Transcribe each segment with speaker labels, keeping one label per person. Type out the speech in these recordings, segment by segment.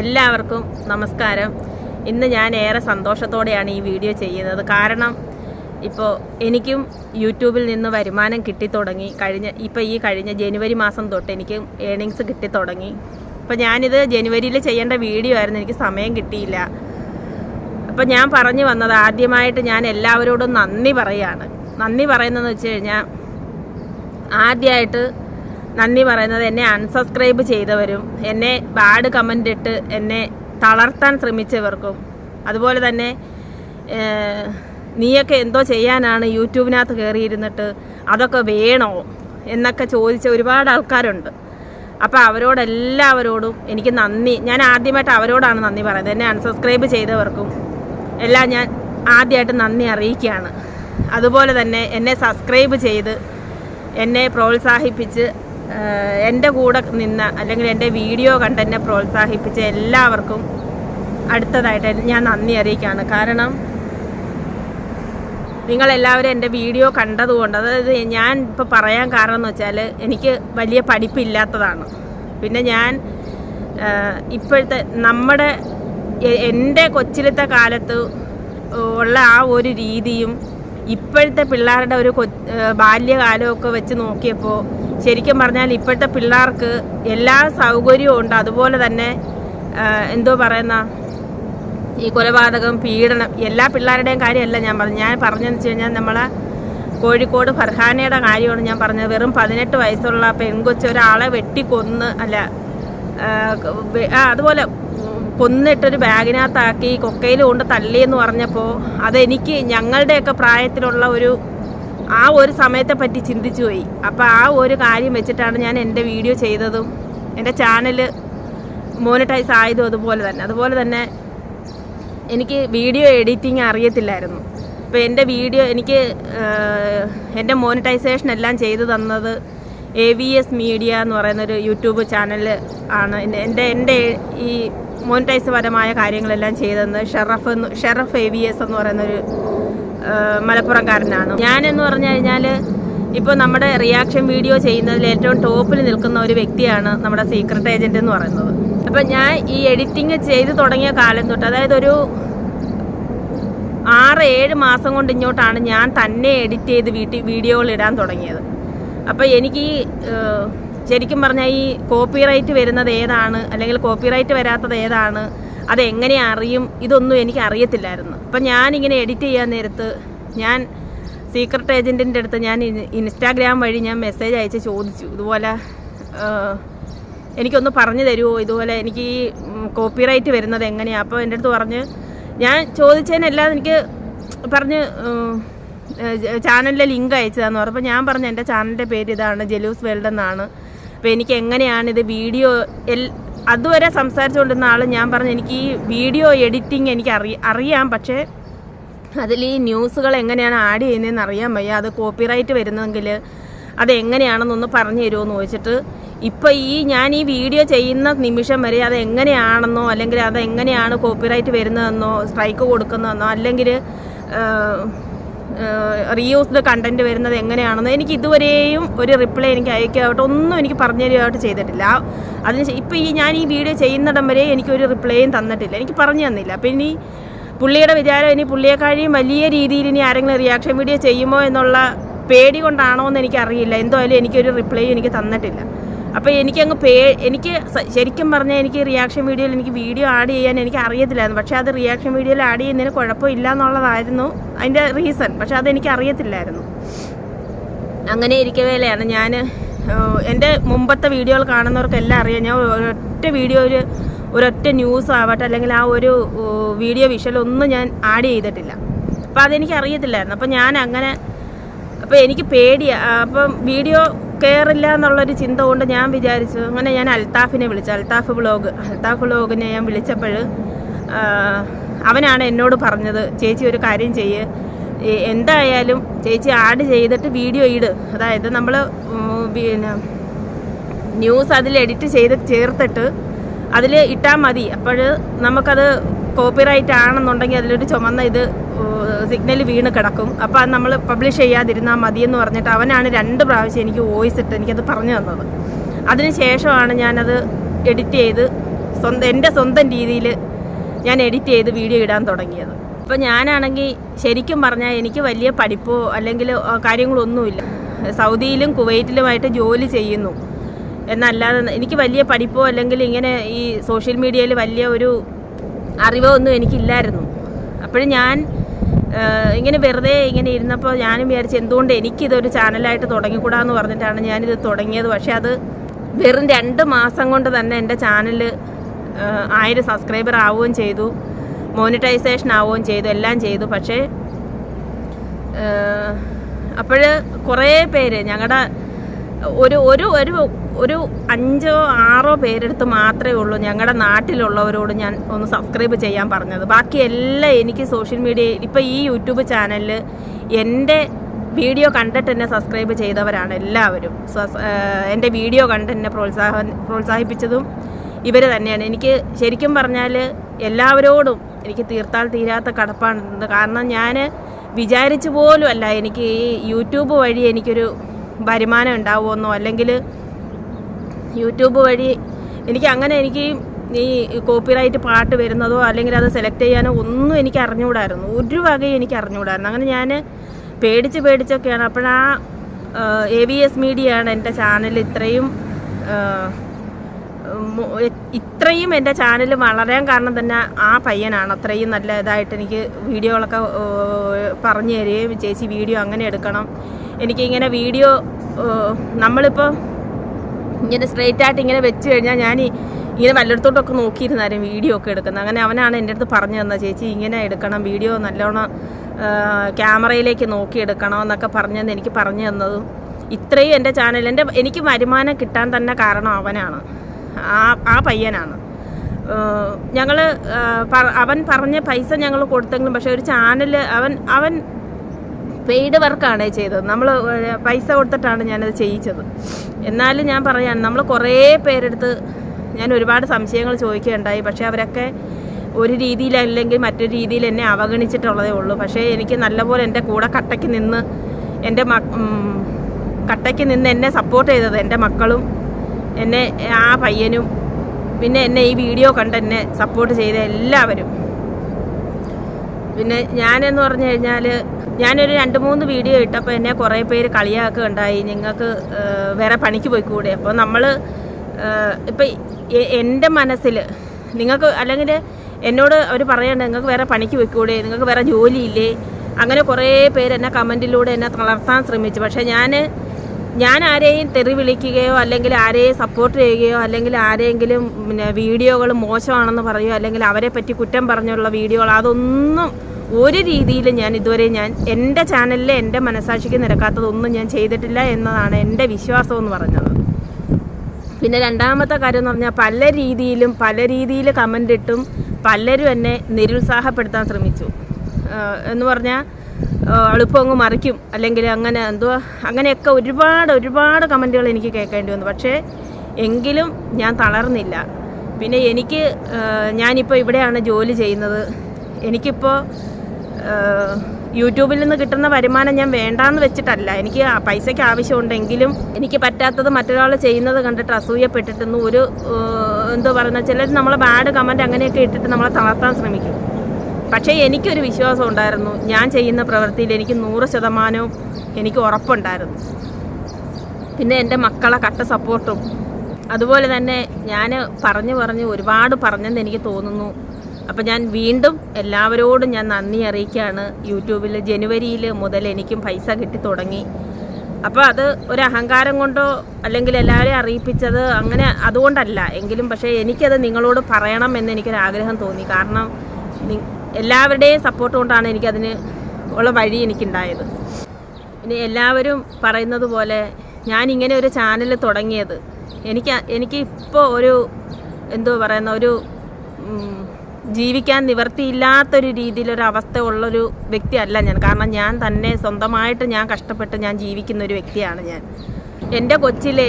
Speaker 1: എല്ലാവർക്കും നമസ്കാരം. ഇന്ന് ഞാൻ ഏറെ സന്തോഷത്തോടെയാണ് ഈ വീഡിയോ ചെയ്യുന്നത്. കാരണം ഇപ്പോൾ എനിക്കും യൂട്യൂബിൽ നിന്ന് വരുമാനം കിട്ടിത്തുടങ്ങി. കഴിഞ്ഞ ഇപ്പോൾ ഈ കഴിഞ്ഞ ജനുവരി മാസം തൊട്ട് എനിക്ക് ഏണിങ്സ് കിട്ടിത്തുടങ്ങി. അപ്പോൾ ഞാനിത് ജനുവരിയിൽ ചെയ്യേണ്ട വീഡിയോ ആയിരുന്നു. എനിക്ക് സമയം കിട്ടിയില്ല. അപ്പോൾ ഞാൻ പറഞ്ഞു വന്നത് ആദ്യമായിട്ട് ഞാൻ എല്ലാവരോടും നന്ദി പറയാണ്. നന്ദി പറയുന്നതെന്ന് വെച്ച് കഴിഞ്ഞാൽ ആദ്യമായിട്ട് നന്ദി പറയുന്നത് എന്നെ അൺസബ്സ്ക്രൈബ് ചെയ്തവരും എന്നെ ബാഡ് കമന്റ് ഇട്ട് എന്നെ തളർത്താൻ ശ്രമിച്ചവർക്കും. അതുപോലെ തന്നെ നീയൊക്കെ എന്തോ ചെയ്യാനാണ് യൂട്യൂബിനകത്ത് കയറിയിരുന്നിട്ട് അതൊക്കെ വേണോ എന്നൊക്കെ ചോദിച്ച ഒരുപാട് ആൾക്കാരുണ്ട്. അപ്പോൾ അവരോടെല്ലാവരോടും എനിക്ക് നന്ദി. ഞാൻ ആദ്യമായിട്ട് അവരോടാണ് നന്ദി പറയുന്നത്. എന്നെ അൺസബ്സ്ക്രൈബ് ചെയ്തവർക്കും എല്ലാം ഞാൻ ആദ്യമായിട്ട് നന്ദി അറിയിക്കുകയാണ്. അതുപോലെ തന്നെ എന്നെ സബ്സ്ക്രൈബ് ചെയ്ത് എന്നെ പ്രോത്സാഹിപ്പിച്ച് എന്റെ കൂടെ നിന്ന അല്ലെങ്കിൽ എന്റെ വീഡിയോ കണ്ട് എന്നെ പ്രോത്സാഹിപ്പിച്ച എല്ലാവർക്കും അടുത്തതായിട്ട് ഞാൻ നന്ദി അറിയിക്കുകയാണ്. കാരണം നിങ്ങളെല്ലാവരും എന്റെ വീഡിയോ കണ്ടതുകൊണ്ട് അതായത് ഞാൻ ഇപ്പോൾ പറയാൻ കാരണം എന്ന് വെച്ചാൽ എനിക്ക് വലിയ പഠിപ്പില്ലാത്തതാണ്. പിന്നെ ഞാൻ ഇപ്പോഴത്തെ നമ്മുടെ എന്റെ കൊച്ചിലത്തെ കാലത്ത് ഉള്ള ആ ഒരു രീതിയും ഇപ്പോഴത്തെ പിള്ളേരുടെ ഒരു ബാല്യകാലമൊക്കെ വെച്ച് നോക്കിയപ്പോൾ ശരിക്കും പറഞ്ഞാൽ ഇപ്പോഴത്തെ പിള്ളേർക്ക് എല്ലാ സൗകര്യവും ഉണ്ട്. അതുപോലെ തന്നെ എന്തോ പറയുന്ന ഈ കൊലപാതകം പീഡനം എല്ലാ പിള്ളേരുടെയും കാര്യമല്ല ഞാൻ പറഞ്ഞു ഞാൻ പറഞ്ഞതെന്ന് വെച്ച് കഴിഞ്ഞാൽ നമ്മളെ കോഴിക്കോട് ഫർഹാനയുടെ കാര്യമാണ് ഞാൻ പറഞ്ഞത്. വെറും പതിനെട്ട് വയസ്സുള്ള പെൺകൊച്ച ഒരാളെ വെട്ടിക്കൊന്ന് അല്ല അതുപോലെ കൊന്നിട്ടൊരു ബാഗിനകത്താക്കി കൊക്കയിൽ കൊണ്ട് തള്ളിയെന്ന് പറഞ്ഞപ്പോൾ അതെനിക്ക് ഞങ്ങളുടെയൊക്കെ പ്രായത്തിലുള്ള ഒരു ആ ഒരു സമയത്തെ പറ്റി ചിന്തിച്ചു പോയി. അപ്പോൾ ആ ഒരു കാര്യം വെച്ചിട്ടാണ് ഞാൻ എന്റെ വീഡിയോ ചെയ്തതും എന്റെ ചാനൽ മോണിറ്റൈസ് ആയതും അതുപോലെ തന്നെ. അതുപോലെ തന്നെ എനിക്ക് വീഡിയോ എഡിറ്റിംഗ് അറിയത്തില്ലായിരുന്നു. അപ്പോൾ എന്റെ വീഡിയോ എനിക്ക് എന്റെ മോണിറ്റൈസേഷൻ എല്ലാം ചെയ്തു തന്നത് എ വി എസ് മീഡിയ എന്ന് പറയുന്നൊരു യൂട്യൂബ് ചാനൽ ആണ്. എന്റെ എന്റെ ഈ മോണിറ്റൈസ് പരമായ കാര്യങ്ങളെല്ലാം ചെയ്തതെന്ന് ഷെറഫ് എന്ന് ഷെറഫ് എ വി എസ് എന്ന് പറയുന്നൊരു മലപ്പുറംകാരനാണ്. ഞാനെന്ന് പറഞ്ഞു കഴിഞ്ഞാൽ ഇപ്പോൾ നമ്മുടെ റിയാക്ഷൻ വീഡിയോ ചെയ്യുന്നതിൽ ഏറ്റവും ടോപ്പിൽ നിൽക്കുന്ന ഒരു വ്യക്തിയാണ് നമ്മുടെ സീക്രട്ട് ഏജന്റ് എന്ന് പറയുന്നത്. അപ്പം ഞാൻ ഈ എഡിറ്റിംഗ് ചെയ്ത് തുടങ്ങിയ കാലം തൊട്ട് അതായത് ഒരു ആറ് ഏഴ് മാസം കൊണ്ട് ഇങ്ങോട്ടാണ് ഞാൻ തന്നെ എഡിറ്റ് ചെയ്ത് വീട്ടിൽ വീഡിയോകൾ ഇടാൻ തുടങ്ങിയത്. അപ്പോൾ എനിക്ക് ഈ ശരിക്കും പറഞ്ഞാൽ ഈ കോപ്പിറൈറ്റ് വരുന്നത് ഏതാണ്? അല്ലെങ്കിൽ കോപ്പിറൈറ്റ് വരാത്തത് ഏതാണ്? അത് എങ്ങനെ അറിയും? ഇതൊന്നും എനിക്ക് അറിയത്തില്ലായിരുന്നു. അപ്പം ഞാനിങ്ങനെ എഡിറ്റ് ചെയ്യാൻ നേരത്ത് ഞാൻ സീക്രട്ട് ഏജന്റിന്റെ അടുത്ത് ഞാൻ ഇൻസ്റ്റാഗ്രാം വഴി ഞാൻ മെസ്സേജ് അയച്ച് ചോദിച്ചു. ഇതുപോലെ എനിക്കൊന്ന് പറഞ്ഞു തരുമോ ഇതുപോലെ എനിക്ക് ഈ കോപ്പിറൈറ്റ് വരുന്നത് എങ്ങനെയാണ് അപ്പോൾ എന്റെ അടുത്ത് പറഞ്ഞ് ഞാൻ ചോദിച്ചതിനെല്ലാം എനിക്ക് പറഞ്ഞ് ചാനലിലെ ലിങ്ക് അയച്ചതാന്ന് പറഞ്ഞപ്പോൾ ഞാൻ പറഞ്ഞു എന്റെ ചാനലിന്റെ പേര് ഇതാണ് ജലൂസ് വേൾഡ് എന്നാണ്. അപ്പോൾ എനിക്ക് എങ്ങനെയാണ് ഇത് വീഡിയോ എൽ അതുവരെ സംസാരിച്ചുകൊണ്ടിരുന്ന ആൾ ഞാൻ പറഞ്ഞു എനിക്ക് ഈ വീഡിയോ എഡിറ്റിംഗ് എനിക്ക് അറി അറിയാം. പക്ഷേ അതിൽ ഈ ന്യൂസുകൾ എങ്ങനെയാണ് ആഡ് ചെയ്യുന്നതെന്ന് അറിയാൻ വയ്യ. അത് കോപ്പിറൈറ്റ് വരുന്നെങ്കിൽ അത് എങ്ങനെയാണെന്നൊന്ന് പറഞ്ഞു തരുമോ ചോദിച്ചിട്ട് ഇപ്പോൾ ഈ ഞാൻ ഈ വീഡിയോ ചെയ്യുന്ന നിമിഷം വരെ അത് എങ്ങനെയാണെന്നോ അല്ലെങ്കിൽ അത് എങ്ങനെയാണ് കോപ്പിറൈറ്റ് വരുന്നതെന്നോ സ്ട്രൈക്ക് കൊടുക്കുന്നതെന്നോ അല്ലെങ്കിൽ റീയൂസ്ഡ് കണ്ടന്റ് വരുന്നത് എങ്ങനെയാണെന്ന് എനിക്ക് ഇതുവരെയും ഒരു റിപ്ലൈ എനിക്ക് അയക്കാവട്ടെ ഒന്നും എനിക്ക് പറഞ്ഞു തരുവായിട്ട് ചെയ്തിട്ടില്ല. അതിന് ഇപ്പം ഈ ഞാൻ ഈ വീഡിയോ ചെയ്യുന്നിടം വരെ എനിക്കൊരു റിപ്ലൈയും തന്നിട്ടില്ല. എനിക്ക് പറഞ്ഞു തന്നില്ല. അപ്പം ഇനി പുള്ളിയുടെ വിചാരം ഇനി പുള്ളിയെക്കാഴിയും വലിയ രീതിയിൽ ഇനി ആരെങ്കിലും റിയാക്ഷൻ വീഡിയോ ചെയ്യുമോ എന്നുള്ള പേടി കൊണ്ടാണോ എന്ന് എനിക്കറിയില്ല. എന്തായാലും എനിക്കൊരു റിപ്ലൈ എനിക്ക് തന്നിട്ടില്ല. അപ്പോൾ എനിക്കങ്ങ് പേ എനിക്ക് ശരിക്കും പറഞ്ഞാൽ എനിക്ക് റിയാക്ഷൻ വീഡിയോയിൽ എനിക്ക് വീഡിയോ ആഡ് ചെയ്യാൻ എനിക്ക് അറിയത്തില്ലായിരുന്നു. പക്ഷേ അത് റിയാക്ഷൻ വീഡിയോയിൽ ആഡ് ചെയ്യുന്നതിന് കുഴപ്പമില്ല എന്നുള്ളതായിരുന്നു അതിന്റെ റീസൺ പക്ഷേ അതെനിക്ക് അറിയത്തില്ലായിരുന്നു. അങ്ങനെ ഇരിക്കവേലയാണ്. ഞാൻ എന്റെ മുമ്പത്തെ വീഡിയോകൾ കാണുന്നവർക്കെല്ലാം അറിയാം. ഞാൻ ഒരൊറ്റ വീഡിയോയിൽ ഒരൊറ്റ ന്യൂസ് ആവട്ടെ അല്ലെങ്കിൽ ആ ഒരു വീഡിയോ വിഷലൊന്നും ഞാൻ ആഡ് ചെയ്തിട്ടില്ല. അപ്പോൾ അതെനിക്ക് അറിയത്തില്ലായിരുന്നു. അപ്പോൾ ഞാൻ അങ്ങനെ അപ്പോൾ എനിക്ക് പേടിയാ. ആ, അപ്പം വീഡിയോ കയറില്ല എന്നുള്ളൊരു ചിന്ത കൊണ്ട് ഞാൻ വിചാരിച്ചു. അങ്ങനെ ഞാൻ അൽത്താഫിനെ വിളിച്ചു. അൽത്താഫ് ബ്ലോഗ് അൽത്താഫ് ബ്ലോഗിനെ ഞാൻ വിളിച്ചപ്പോൾ അവനാണ് എന്നോട് പറഞ്ഞത് ചേച്ചി ഒരു കാര്യം ചെയ്യ്. എന്തായാലും ചേച്ചി ആഡ് ചെയ്തിട്ട് വീഡിയോ ഇട്. അതായത് നമ്മൾ പിന്നെ ന്യൂസ് അതിൽ എഡിറ്റ് ചെയ്ത് ചേർത്തിട്ട് അതിൽ ഇട്ടാൽ മതി. അപ്പോൾ നമുക്കത് കോപ്പിറൈറ്റ് ആണെന്നുണ്ടെങ്കിൽ അതിലൊരു ചുമന്ന ഇത് സിഗ്നൽ വീണ് കിടക്കും. അപ്പോൾ അത് നമ്മൾ പബ്ലിഷ് ചെയ്യാതിരുന്നാൽ മതിയെന്ന് പറഞ്ഞിട്ട് അവനാണ് രണ്ട് പ്രാവശ്യം എനിക്ക് വോയിസ് ഇട്ട് എനിക്കത് പറഞ്ഞു തന്നത്. അതിന് ശേഷമാണ് ഞാനത് എഡിറ്റ് ചെയ്ത് സ്വന്തം എന്റെ സ്വന്തം രീതിയിൽ ഞാൻ എഡിറ്റ് ചെയ്ത് വീഡിയോ ഇടാൻ തുടങ്ങിയത്. അപ്പോൾ ഞാനാണെങ്കിൽ ശരിക്കും പറഞ്ഞാൽ എനിക്ക് വലിയ പഠിപ്പോ അല്ലെങ്കിൽ കാര്യങ്ങളൊന്നുമില്ല. സൗദിയിലും കുവൈറ്റിലുമായിട്ട് ജോലി ചെയ്യുന്നു. എന്നല്ലാതെ എനിക്ക് വലിയ പഠിപ്പോ അല്ലെങ്കിൽ ഇങ്ങനെ ഈ സോഷ്യൽ മീഡിയയിൽ വലിയ ഒരു അറിവോ ഒന്നും എനിക്കില്ലായിരുന്നു. അപ്പോഴും ഞാൻ ഇങ്ങനെ വെറുതെ ഇങ്ങനെ ഇരുന്നപ്പോൾ ഞാനും വിചാരിച്ചു എന്തുകൊണ്ട് എനിക്കിതൊരു ചാനലായിട്ട് തുടങ്ങിക്കൂടാന്ന് പറഞ്ഞിട്ടാണ് ഞാനിത് തുടങ്ങിയത്. പക്ഷേ അത് വെറും രണ്ട് മാസം കൊണ്ട് തന്നെ എന്റെ ചാനൽ ആയിരം സബ്സ്ക്രൈബർ ആവുകയും ചെയ്തു മോണിറ്റൈസേഷൻ ആവുകയും ചെയ്തു എല്ലാം ചെയ്തു. പക്ഷേ അപ്പോൾ കുറേ പേര് ഞങ്ങളുടെ ഒരു ഒരു ഒരു ഒരു അഞ്ചോ ആറോ പേരെടുത്ത് മാത്രമേ ഉള്ളൂ ഞങ്ങളുടെ നാട്ടിലുള്ളവരോട് ഞാൻ ഒന്ന് സബ്സ്ക്രൈബ് ചെയ്യാൻ പറഞ്ഞത്. ബാക്കി എല്ലാം എനിക്ക് സോഷ്യൽ മീഡിയ ഇപ്പോൾ ഈ യൂട്യൂബ് ചാനലിൽ എന്റെ വീഡിയോ കണ്ടിട്ട് എന്നെ സബ്സ്ക്രൈബ് ചെയ്തവരാണ് എല്ലാവരും. എന്റെ വീഡിയോ കണ്ട് എന്നെ പ്രോത്സാഹ പ്രോത്സാഹിപ്പിച്ചതും ഇവർ തന്നെയാണ്. എനിക്ക് ശരിക്കും പറഞ്ഞാൽ എല്ലാവരോടും എനിക്ക് തീർത്താൽ തീരാത്ത കടപ്പാണ് കാരണം ഞാൻ വിചാരിച്ചു പോലും അല്ല എനിക്ക് ഈ യൂട്യൂബ് വഴി എനിക്കൊരു വരുമാനം ഉണ്ടാവുമെന്നോ അല്ലെങ്കിൽ യൂട്യൂബ് വഴി എനിക്ക് അങ്ങനെ എനിക്ക് ഈ കോപ്പിറൈറ്റ് പാട്ട് വരുന്നതോ അല്ലെങ്കിൽ അത് സെലക്ട് ചെയ്യാനോ ഒന്നും എനിക്ക് അറിഞ്ഞുകൂടായിരുന്നു. ഒരു വകയും എനിക്ക് അറിഞ്ഞുകൂടായിരുന്നു. അങ്ങനെ ഞാൻ പേടിച്ച് പേടിച്ചൊക്കെയാണ്. അപ്പോഴാ എ വി എസ് മീഡിയയാണ് എന്റെ ചാനൽ ഇത്രയും ഇത്രയും എന്റെ ചാനൽ വളരാൻ കാരണം തന്നെ ആ പയ്യനാണ്. അത്രയും നല്ല ഇതായിട്ട് എനിക്ക് വീഡിയോകളൊക്കെ പറഞ്ഞു തരികയും ചേച്ചി വീഡിയോ അങ്ങനെ എടുക്കണം. എനിക്കിങ്ങനെ വീഡിയോ നമ്മളിപ്പോൾ ഇങ്ങനെ സ്ട്രെയിറ്റ് ആയിട്ട് ഇങ്ങനെ വെച്ച് കഴിഞ്ഞാൽ ഞാൻ ഇങ്ങനെ വല്ലയിടത്തോട്ടൊക്കെ നോക്കിയിരുന്നാലും വീഡിയോ ഒക്കെ എടുക്കുന്നത്. അങ്ങനെ അവനാണ് എന്റെ അടുത്ത് പറഞ്ഞു തന്നത് ചേച്ചി ഇങ്ങനെ എടുക്കണം വീഡിയോ നല്ലോണം ക്യാമറയിലേക്ക് നോക്കി എടുക്കണം എന്നൊക്കെ പറഞ്ഞെന്ന് എനിക്ക് പറഞ്ഞു തന്നതും. ഇത്രയും എന്റെ ചാനൽ എന്റെ എനിക്ക് വരുമാനം കിട്ടാൻ തന്നെ കാരണം അവനാണ്. ആ ആ പയ്യനാണ്. ഞങ്ങൾ അവൻ പറഞ്ഞ പൈസ ഞങ്ങൾ കൊടുത്തെങ്കിലും പക്ഷേ ഒരു ചാനൽ അവൻ അവൻ പെയ്ഡ് വർക്കാണ് ചെയ്തത്. നമ്മൾ പൈസ കൊടുത്തിട്ടാണ് ഞാനത് ചെയ്യിച്ചത്. എന്നാലും ഞാൻ പറയാൻ നമ്മൾ കുറേ പേരെടുത്ത് ഞാൻ ഒരുപാട് സംശയങ്ങൾ ചോദിക്കുകയുണ്ടായി. പക്ഷേ അവരൊക്കെ ഒരു രീതിയിലല്ലെങ്കിൽ മറ്റൊരു രീതിയിൽ എന്നെ അവഗണിച്ചിട്ടുള്ളതേ ഉള്ളൂ. പക്ഷേ എനിക്ക് നല്ലപോലെ എന്റെ കൂടെ കട്ടയ്ക്ക് നിന്ന് എന്റെ കട്ടയ്ക്ക് നിന്ന് എന്നെ സപ്പോർട്ട് ചെയ്തത് എന്റെ മക്കളും എന്നെ ആ പയ്യനും പിന്നെ എന്നെ ഈ വീഡിയോ കണ്ട് എന്നെ സപ്പോർട്ട് ചെയ്ത എല്ലാവരും. പിന്നെ ഞാനെന്ന് പറഞ്ഞു കഴിഞ്ഞാൽ ഞാനൊരു രണ്ട് മൂന്ന് വീഡിയോ ഇട്ടപ്പോൾ എന്നെ കുറേ പേര് കളിയാക്കുക ഉണ്ടായി നിങ്ങൾക്ക് വേറെ പണിക്ക് പോയിക്കൂടെ? അപ്പോൾ നമ്മൾ ഇപ്പം എന്റെ മനസ്സിൽ നിങ്ങൾക്ക് അല്ലെങ്കിൽ എന്നോട് അവർ പറയണ്ട നിങ്ങൾക്ക് വേറെ പണിക്ക് പോയിക്കൂടെ? നിങ്ങൾക്ക് വേറെ ജോലിയില്ലേ? അങ്ങനെ കുറേ പേര് എന്നെ കമന്റിലൂടെ എന്നെ തളർത്താൻ ശ്രമിച്ചു. പക്ഷേ ഞാൻ ഞാൻ ആരെയും തെറി വിളിക്കുകയോ അല്ലെങ്കിൽ ആരെയും സപ്പോർട്ട് ചെയ്യുകയോ അല്ലെങ്കിൽ ആരെങ്കിലും പിന്നെ വീഡിയോകൾ മോശമാണെന്ന് പറയുകയോ അല്ലെങ്കിൽ അവരെ പറ്റി കുറ്റം പറഞ്ഞുള്ള വീഡിയോകൾ അതൊന്നും ഒരു രീതിയിൽ ഞാൻ ഇതുവരെ ഞാൻ എന്റെ ചാനലിൽ എന്റെ മനസാക്ഷിക്ക് നിരക്കാത്തതൊന്നും ഞാൻ ചെയ്തിട്ടില്ല എന്നതാണ് എന്റെ വിശ്വാസം എന്ന് പറഞ്ഞത്. പിന്നെ രണ്ടാമത്തെ കാര്യം എന്ന് പറഞ്ഞാൽ പല രീതിയിലും പല രീതിയിൽ കമന്റ് ഇട്ടും പലരും എന്നെ നിരുത്സാഹപ്പെടുത്താൻ ശ്രമിച്ചു. എന്ന് പറഞ്ഞാൽ എളുപ്പം അങ്ങ് മറിക്കും. അല്ലെങ്കിൽ അങ്ങനെ എന്തുവാ അങ്ങനെയൊക്കെ ഒരുപാട് ഒരുപാട് കമന്റുകൾ എനിക്ക് കേൾക്കേണ്ടി വന്നു. പക്ഷേ എങ്കിലും ഞാൻ തളർന്നില്ല. പിന്നെ എനിക്ക് ഞാനിപ്പോൾ ഇവിടെയാണ് ജോലി ചെയ്യുന്നത്. എനിക്കിപ്പോൾ യൂട്യൂബിൽ നിന്ന് കിട്ടുന്ന വരുമാനം ഞാൻ വേണ്ടാന്ന് വെച്ചിട്ടല്ല. എനിക്ക് പൈസയ്ക്ക് ആവശ്യമുണ്ടെങ്കിലും എനിക്ക് പറ്റാത്തത് മറ്റൊരാൾ ചെയ്യുന്നത് കണ്ടിട്ട് അസൂയപ്പെട്ടിട്ടൊന്നും ഒരു എന്തോ പറയുന്ന ചിലർ നമ്മളെ ബാഡ് കമന്റ് അങ്ങനെയൊക്കെ ഇട്ടിട്ട് നമ്മളെ തളർത്താൻ ശ്രമിക്കും. പക്ഷേ എനിക്കൊരു വിശ്വാസം ഉണ്ടായിരുന്നു. ഞാൻ ചെയ്യുന്ന പ്രവൃത്തിയിൽ എനിക്ക് നൂറ് ശതമാനവും എനിക്ക് ഉറപ്പുണ്ടായിരുന്നു. പിന്നെ എന്റെ മക്കളെ കട്ട സപ്പോർട്ടും അതുപോലെ തന്നെ ഞാൻ പറഞ്ഞു പറഞ്ഞ് ഒരുപാട് പറഞ്ഞെന്ന് എനിക്ക് തോന്നുന്നു. അപ്പം ഞാൻ വീണ്ടും എല്ലാവരോടും ഞാൻ നന്ദി അറിയിക്കുകയാണ്. യൂട്യൂബിൽ ജനുവരിയിൽ മുതൽ എനിക്കും പൈസ കിട്ടി തുടങ്ങി. അപ്പോൾ അത് ഒരു അഹങ്കാരം കൊണ്ടോ അല്ലെങ്കിൽ എല്ലാവരെയും അറിയിപ്പിച്ചത് അങ്ങനെ അതുകൊണ്ടല്ല. എങ്കിലും പക്ഷേ എനിക്കത് നിങ്ങളോട് പറയണം എന്ന് എനിക്കൊരാഗ്രഹം തോന്നി. കാരണം എല്ലാവരുടെയും സപ്പോർട്ട് കൊണ്ടാണ് എനിക്കതിന് ഉള്ള വഴി എനിക്കുണ്ടായത്. ഇനി എല്ലാവരും പറയുന്നത് പോലെ ഞാൻ ഇങ്ങനെ ഒരു ചാനൽ തുടങ്ങിയത്. എനിക്ക് എനിക്ക് ഇപ്പോൾ ഒരു എന്തോ പറയുന്ന ഒരു ജീവിക്കാൻ നിവർത്തിയില്ലാത്തൊരു രീതിയിലൊരു അവസ്ഥ ഉള്ളൊരു വ്യക്തിയല്ല ഞാൻ. കാരണം ഞാൻ തന്നെ സ്വന്തമായിട്ട് ഞാൻ കഷ്ടപ്പെട്ട് ഞാൻ ജീവിക്കുന്ന ഒരു വ്യക്തിയാണ് ഞാൻ. എന്റെ കൊച്ചിലെ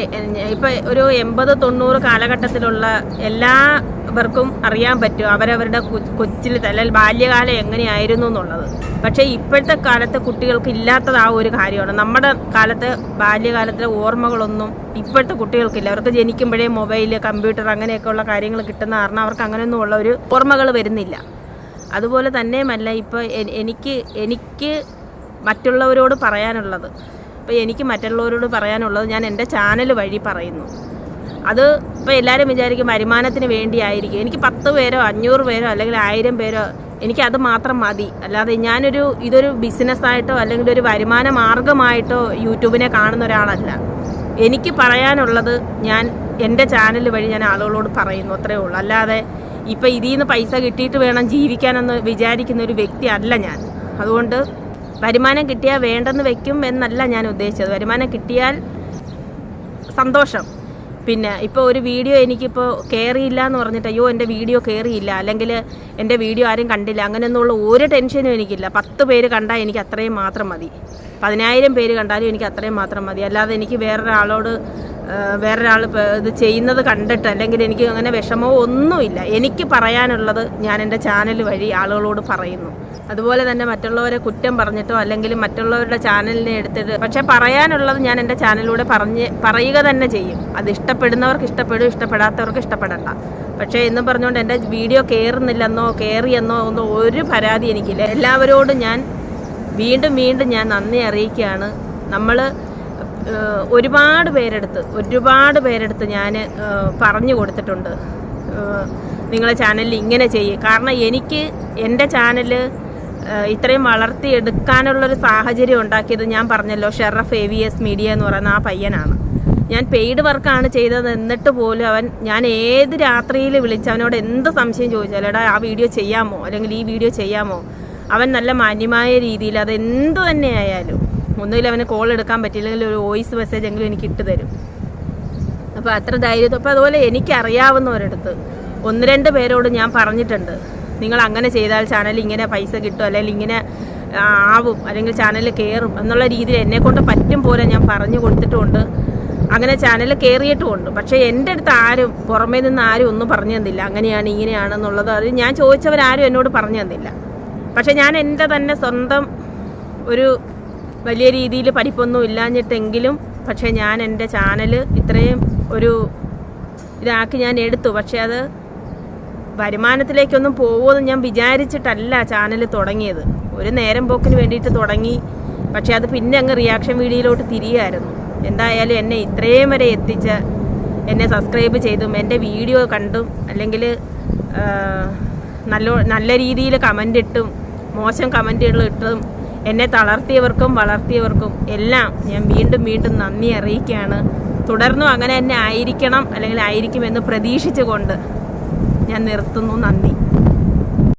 Speaker 1: ഇപ്പം ഒരു എൺപത് തൊണ്ണൂറ് കാലഘട്ടത്തിലുള്ള എല്ലാവർക്കും അറിയാൻ പറ്റും അവരവരുടെ കൊച്ചിൽ അല്ലെങ്കിൽ ബാല്യകാലം എങ്ങനെയായിരുന്നു എന്നുള്ളത്. പക്ഷേ ഇപ്പോഴത്തെ കാലത്തെ കുട്ടികൾക്ക് ഇല്ലാത്തത് ആ ഒരു കാര്യമാണ്. നമ്മുടെ കാലത്തെ ബാല്യകാലത്തിലെ ഓർമ്മകളൊന്നും ഇപ്പോഴത്തെ കുട്ടികൾക്കില്ല. അവർക്ക് ജനിക്കുമ്പോഴേ മൊബൈൽ കമ്പ്യൂട്ടർ അങ്ങനെയൊക്കെയുള്ള കാര്യങ്ങൾ കിട്ടുന്ന കാരണം അവർക്ക് അങ്ങനെയൊന്നും ഉള്ള ഒരു ഓർമ്മകൾ വരുന്നില്ല. അതുപോലെ തന്നെയുമല്ല ഇപ്പോൾ എനിക്ക് എനിക്ക് മറ്റുള്ളവരോട് പറയാനുള്ളത്. ഇപ്പോൾ എനിക്ക് മറ്റുള്ളവരോട് പറയാനുള്ളത് ഞാൻ എന്റെ ചാനൽ വഴി പറയുന്നു. അത് ഇപ്പോൾ എല്ലാവരും വിചാരിക്കും വരുമാനത്തിന് വേണ്ടിയായിരിക്കും. എനിക്ക് പത്ത് പേരോ അഞ്ഞൂറ് പേരോ അല്ലെങ്കിൽ ആയിരം പേരോ എനിക്ക് അത് മാത്രം മതി. അല്ലാതെ ഞാനൊരു ഇതൊരു ബിസിനസ്സായിട്ടോ അല്ലെങ്കിൽ ഒരു വരുമാന മാർഗമായിട്ടോ യൂട്യൂബിനെ കാണുന്ന ഒരാളല്ല. എനിക്ക് പറയാനുള്ളത് ഞാൻ എന്റെ ചാനൽ വഴി ഞാൻ ആളുകളോട് പറയുന്നു. അത്രേ ഉള്ളൂ. അല്ലാതെ ഇപ്പം ഇതിൽ നിന്ന് പൈസ കിട്ടിയിട്ട് വേണം ജീവിക്കാനെന്ന് വിചാരിക്കുന്ന ഒരു വ്യക്തി അല്ല ഞാൻ. അതുകൊണ്ട് വരുമാനം കിട്ടിയാൽ വേണ്ടെന്ന് വെക്കും എന്നല്ല ഞാൻ ഉദ്ദേശിച്ചത്. വരുമാനം കിട്ടിയാൽ സന്തോഷം. പിന്നെ ഇപ്പോൾ ഒരു വീഡിയോ എനിക്കിപ്പോൾ കയറിയില്ല എന്ന് പറഞ്ഞിട്ട് അയ്യോ എന്റെ വീഡിയോ കയറിയില്ല അല്ലെങ്കിൽ എന്റെ വീഡിയോ ആരും കണ്ടില്ല. അങ്ങനെയൊന്നുള്ള ഒരു ടെൻഷനും എനിക്കില്ല. പത്ത് പേര് കണ്ടാൽ എനിക്ക് അത്രയും മാത്രം മതി. പതിനായിരം പേര് കണ്ടാലും എനിക്ക് അത്രയും മാത്രം മതി. അല്ലാതെ എനിക്ക് വേറൊരാളോട് വേറൊരാൾ ഇത് ചെയ്യുന്നത് കണ്ടിട്ട് അല്ലെങ്കിൽ എനിക്ക് അങ്ങനെ വിഷമമോ ഒന്നുമില്ല. എനിക്ക് പറയാനുള്ളത് ഞാൻ എന്റെ ചാനൽ വഴി ആളുകളോട് പറയുന്നു. അതുപോലെ തന്നെ മറ്റുള്ളവരെ കുറ്റം പറഞ്ഞിട്ടോ അല്ലെങ്കിൽ മറ്റുള്ളവരുടെ ചാനലിനെ എടുത്തിട്ട് പക്ഷെ പറയാനുള്ളത് ഞാൻ എന്റെ ചാനലിലൂടെ പറഞ്ഞ് പറയുക തന്നെ ചെയ്യും. അത് ഇഷ്ടപ്പെടുന്നവർക്ക് ഇഷ്ടപ്പെടും ഇഷ്ടപ്പെടാത്തവർക്ക് ഇഷ്ടപ്പെടണ്ട. പക്ഷേ എന്നും പറഞ്ഞുകൊണ്ട് എന്റെ വീഡിയോ കയറുന്നില്ലെന്നോ കയറിയെന്നോ ഒന്നും ഒരു പരാതി എനിക്കില്ല. എല്ലാവരോടും ഞാൻ വീണ്ടും വീണ്ടും ഞാൻ നന്ദി അറിയിക്കുകയാണ്. നമ്മൾ ഒരുപാട് പേരെടുത്ത് ഒരുപാട് പേരെടുത്ത് ഞാൻ പറഞ്ഞു കൊടുത്തിട്ടുണ്ട്. നിങ്ങളെ ചാനലിൽ ഇങ്ങനെ ചെയ്യും. കാരണം എനിക്ക് എന്റെ ചാനൽ ഇത്രയും വളർത്തിയെടുക്കാനുള്ളൊരു സാഹചര്യം ഉണ്ടാക്കിയത് ഞാൻ പറഞ്ഞല്ലോ Sharaf A V S media എന്ന് പറയുന്ന ആ പയ്യനാണ്. ഞാൻ പെയ്ഡ് വർക്കാണ് ചെയ്തത്. എന്നിട്ട് പോലും അവൻ ഞാൻ ഏത് രാത്രിയിൽ വിളിച്ച് അവനോട് എന്ത് സംശയം ചോദിച്ചാലും എടാ ആ വീഡിയോ ചെയ്യാമോ? അല്ലെങ്കിൽ ഈ വീഡിയോ ചെയ്യാമോ? അവൻ നല്ല മാന്യമായ രീതിയിൽ അത് എന്ത് തന്നെ ആയാലും ഒന്നുകിൽ അവന് കോൾ എടുക്കാൻ പറ്റിയില്ലെങ്കിൽ ഒരു വോയിസ് മെസ്സേജ് എങ്കിലും എനിക്ക് ഇട്ട് തരും. അപ്പോൾ അത്ര ധൈര്യത്തിൽ അപ്പോൾ അതുപോലെ എനിക്കറിയാവുന്നവരടുത്ത് ഒന്ന് രണ്ട് പേരോട് ഞാൻ പറഞ്ഞിട്ടുണ്ട്. നിങ്ങൾ അങ്ങനെ ചെയ്താൽ ചാനൽ ഇങ്ങനെ പൈസ കിട്ടും അല്ലെങ്കിൽ ഇങ്ങനെ ആവും അല്ലെങ്കിൽ ചാനൽ കയറും എന്നുള്ള രീതിയിൽ എന്നെക്കൊണ്ട് പറ്റും പോലെ ഞാൻ പറഞ്ഞു കൊടുത്തിട്ടുമുണ്ട് അങ്ങനെ ചാനൽ കയറിയിട്ടുമുണ്ട് പക്ഷേ എന്റെ അടുത്ത് ആരും പുറമേ നിന്ന് ആരും ഒന്നും പറഞ്ഞു തന്നില്ല. അങ്ങനെയാണ് ഇങ്ങനെയാണെന്നുള്ളത് അത് ഞാൻ ചോദിച്ചവരാരും എന്നോട് പറഞ്ഞു തന്നില്ല. പക്ഷേ ഞാൻ എന്റെ തന്നെ സ്വന്തം ഒരു വലിയ രീതിയിൽ പഠിപ്പൊന്നും ഇല്ലാഞ്ഞിട്ടെങ്കിലും പക്ഷേ ഞാൻ എന്റെ ചാനൽ ഇത്രയും ഒരു ഇതാക്കി ഞാൻ എടുത്തു. പക്ഷേ അത് വരുമാനത്തിലേക്കൊന്നും പോകുമെന്ന് ഞാൻ വിചാരിച്ചിട്ടല്ല ചാനൽ തുടങ്ങിയത്. ഒരു നേരം പോക്കിന് വേണ്ടിയിട്ട് തുടങ്ങി. പക്ഷേ അത് പിന്നെ അങ്ങ് റിയാക്ഷൻ വീഡിയോയിലോട്ട് തിരിയായിരുന്നു. എന്തായാലും എന്നെ ഇത്രയും വരെ എത്തിച്ച എന്നെ സബ്സ്ക്രൈബ് ചെയ്തും എന്റെ വീഡിയോ കണ്ടും അല്ലെങ്കിൽ നല്ല നല്ല രീതിയിൽ കമന്റ് ഇട്ടും മോശം കമന്റുകൾ ഇട്ടും എന്നെ തളർത്തിയവർക്കും വളർത്തിയവർക്കും എല്ലാം ഞാൻ വീണ്ടും വീണ്ടും നന്ദി അറിയിക്കുകയാണ്. തുടർന്നും അങ്ങനെ തന്നെ ആയിരിക്കണം അല്ലെങ്കിൽ ആയിരിക്കുമെന്ന് പ്രതീക്ഷിച്ചുകൊണ്ട് ഞാൻ നിർത്തുന്നു. നന്ദി.